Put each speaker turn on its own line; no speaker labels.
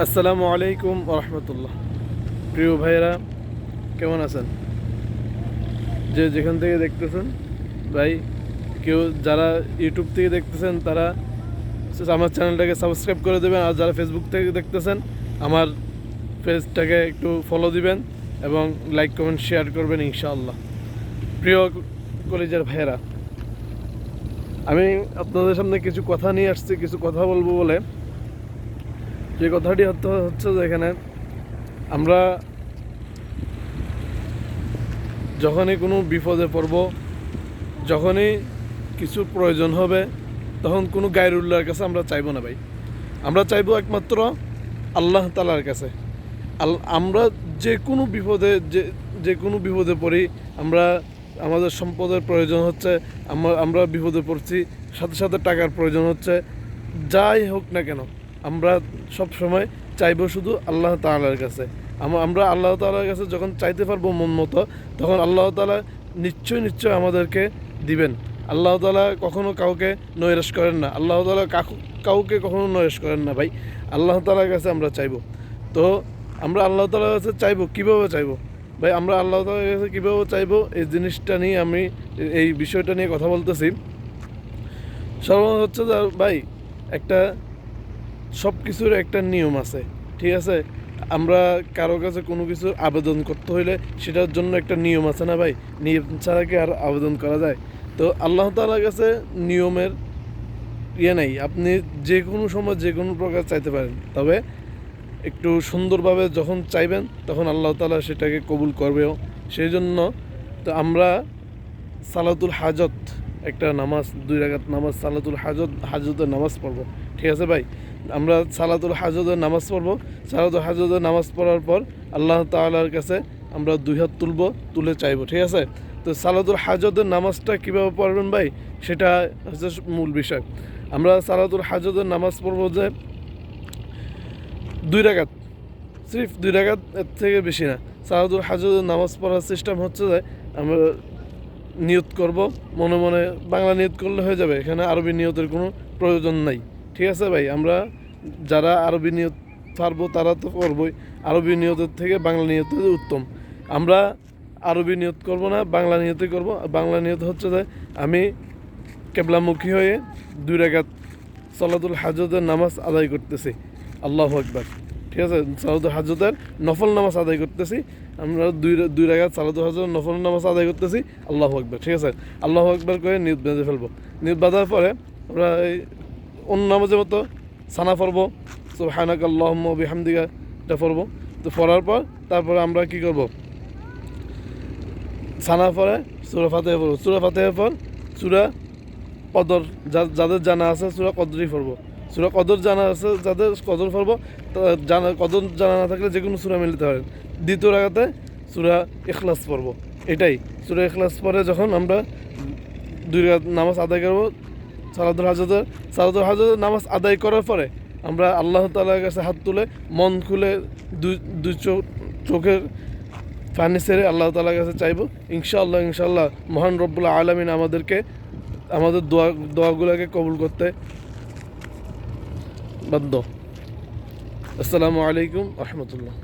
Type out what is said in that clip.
আসসালামু আলাইকুম রহমতুল্লাহ। প্রিয় ভাইয়েরা, কেমন আছেন? যে যেখান থেকে দেখতেছেন, ভাই, কেউ যারা ইউটিউব থেকে দেখতেছেন, তারা আমার চ্যানেলটাকে সাবস্ক্রাইব করে দেবেন, আর যারা ফেসবুক থেকে দেখতেছেন, আমার পেজটাকে একটু ফলো দিবেন এবং লাইক কমেন্ট শেয়ার করবেন ইনশাআল্লাহ। প্রিয় কলেজের ভাইয়েরা, আমি আপনাদের সামনে কিছু কথা নিয়ে আসছি, কিছু কথা বলব বলে। যে কথাটি হচ্ছে হচ্ছে যে এখানে আমরা যখনই কোনো বিপদে পড়ব, যখনই কিছু প্রয়োজন হবে, তখন কোনো গায়ের উল্লার কাছে আমরা চাইব না ভাই। আমরা চাইব একমাত্র আল্লাহ তালার কাছে। আমরা যে কোনো বিপদে, যে যে কোনো বিপদে পড়ি, আমরা আমাদের সম্পদের প্রয়োজন হচ্ছে আমরা বিপদে পড়ছি, সাথে সাথে টাকার প্রয়োজন হচ্ছে, যাই হোক না কেন। আমরা সব সময় চাইব শুধু আল্লাহ তাআলার কাছে। আমরা আল্লাহ তাআলার কাছে যখন চাইতে পারব মন মতো, তখন আল্লাহ তাআলা নিশ্চয় নিশ্চয় আমাদেরকে দিবেন। আল্লাহ তাআলা কখনো কাউকে নৈরাশ করেন না। আল্লাহ তালা কাউকে কখনো নৈরাশ করেন না ভাই। আল্লাহ তালার কাছে আমরা চাইব। তো আমরা আল্লাহ তাআলার কাছে চাইব, কীভাবে চাইব? ভাই, আমরা আল্লাহ তাআলার কাছে কীভাবে চাইব? এই জিনিসটা নিয়ে আমি এই বিষয়টা নিয়ে কথা বলতেছি। সর্বত হচ্ছে ভাই, একটা সব কিছুর একটা নিয়ম আছে, ঠিক আছে? আমরা কারও কাছে কোনো কিছু আবেদন করতে হইলে সেটার জন্য একটা নিয়ম আছে না ভাই? নিয়ম ছাড়া কি আর আবেদন করা যায়? তো আল্লাহ তালার কাছে নিয়মের ইয়ে নেই। আপনি যে কোনো সময় যে কোনো প্রকার চাইতে পারেন। তবে একটু সুন্দরভাবে যখন চাইবেন, তখন আল্লাহ তালা সেটাকে কবুল করবেও। সেই জন্য তো আমরা সালাতুল হাজত, একটা নামাজ, দুই রাকাত নামাজ, সালাতুল হাজত, হাজতের নামাজ পড়ব। ঠিক আছে ভাই? আমরা সালাতুল হাজতের নামাজ পড়ব। সালাতুল হাজতের নামাজ পড়ার পর আল্লাহ তাআলার কাছে আমরা দুই হাত তুলবো, তুলে চাইব, ঠিক আছে? তো সালাতুল হাজতের নামাজটা কীভাবে পড়বেন ভাই? সেটা হচ্ছে মূল বিষয়। আমরা সালাতুল হাজতের নামাজ পড়ব যে দুই রাকাত। সির্ফ দুই রাকাত, এর থেকে বেশি না। সালাতুল হাজতের নামাজ পড়ার সিস্টেম হচ্ছে যে আমরা নিয়ত করব। মনে মনে বাংলা নিয়ত করলে হয়ে যাবে। এখানে আরবি নিয়তের কোনো প্রয়োজন নাই। ঠিক আছে ভাই, আমরা যারা আরবি নিয়ত পারব তারা তো করবই। আরবি নিয়তের থেকে বাংলা নিয়ত উত্তম। আমরা আরবি নিয়ত করব না, বাংলা নিয়তে করব। বাংলা নিয়ত হচ্ছে যে আমি কেবলামুখী হয়ে দুই রাকাত সলাতুল হাজতের নামাজ আদায় করতেছি। আল্লাহ আকবার। ঠিক আছে, সালাতুল হাজতের নফল নামাজ আদায় করতেছি। আমরা দুই দুই রাগাত সালাতুল হাজতের নফল নামাজ আদায় করতেছি। আল্লাহ আকবার। ঠিক আছে, আল্লাহ আকবার করে নিয়ত বেঁধে ফেলব। নিয়ত বাঁধার পরে আমরা এই অন্য নামাজের মতো সানা পড়ব। সব হানাক আল্লাহ বিহামদিকা এটা পড়ব। তো পড়ার পর তারপরে আমরা কি করব? সানা পরে সুরা ফাতেহা পড়ব। সুরা ফাতেহার পর সুরা কদর যাদের জানা আছে সুরা কদরই পড়ব। সুরা কদর জানা আছে, যাদের কদর পড়ব জানা, কদর জানা না থাকলে যে কোনো সুরা মিলতে পারেন। দ্বিতীয় রাগাতে সুরা ইখলাস পড়ব। এটাই। সুরা এখলাস পরে যখন আমরা দুই নামাজ আদায় করব সালাদুল হাজতের সালাদুল হাজতের নামাজ আদায় করার পরে আমরা আল্লাহ তালার কাছে হাত তুলে মন খুলে দুই চোখ চোখের পানি ছেড়ে আল্লাহ তালার কাছে চাইব, ইনশাআল্লাহ ইনশাআল্লাহ মহান রব্বুল্লাহ আলমিন আমাদেরকে, আমাদের দোয়া, দোয়াগুলোকে কবুল করতে বাধ্য। আসসালামু আলাইকুম রহমতুল্লাহ।